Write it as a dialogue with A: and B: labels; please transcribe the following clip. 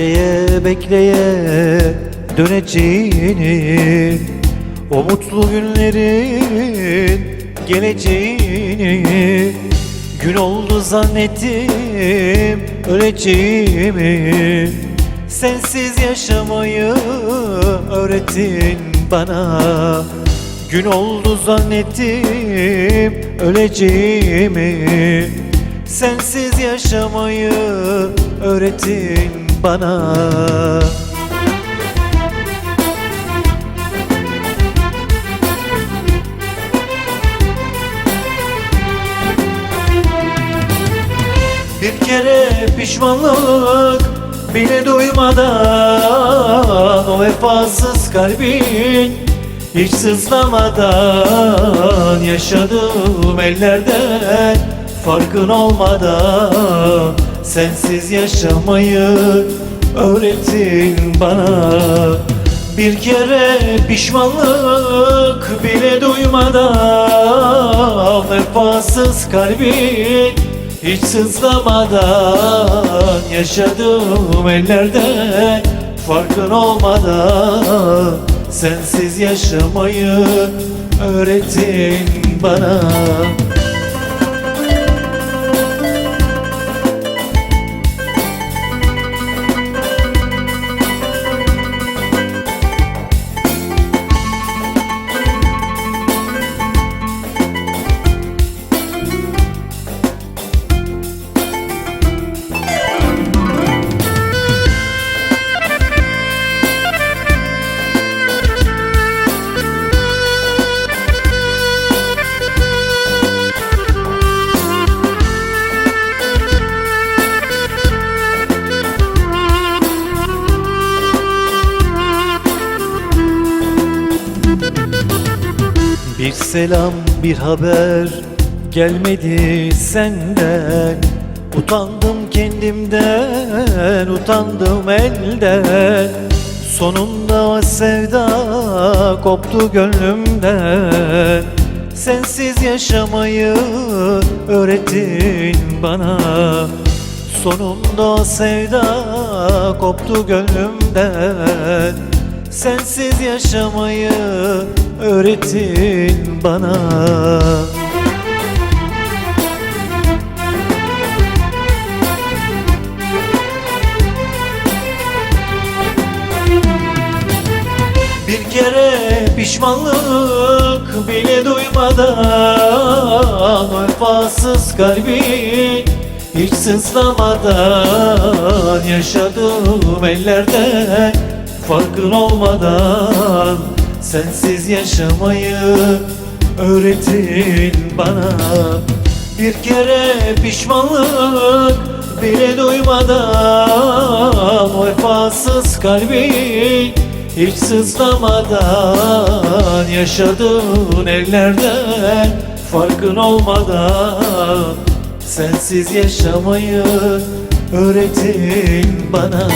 A: Bekleye bekleye döneceğini O mutlu günlerin geleceğini Gün oldu zannettim öleceğimi Sensiz yaşamayı öğretin bana. Gün oldu zannettim öleceğimi Sensiz yaşamayı öğretin bana. Bir kere pişmanlık bile duymadan O vefasız kalbin hiç sızlamadan Yaşadığım ellerden farkın olmadan Sensiz yaşamayı öğretin bana. Bir kere pişmanlık bile duymadan Vefasız kalbin hiç sızlamadan Yaşadığım ellerde farkın olmadan Sensiz yaşamayı öğretin bana Bir selam bir haber gelmedi senden. Utandım kendimden utandım elden. Sonunda sevda koptu gönlümden. Sensiz yaşamayı öğretin bana. Sonunda sevda koptu gönlümden. Sensiz yaşamayı öğretin bana. Bir kere pişmanlık bile duymadan Vefasız kalbin hiç sızlamadan Yaşadığım ellerde farkın olmadan Sensiz yaşamayı öğretin bana. Bir kere pişmanlık bile duymadan Vefasız kalbin hiç sızlamadan Yaşadığın ellerden farkın olmadan Sensiz yaşamayı öğretin bana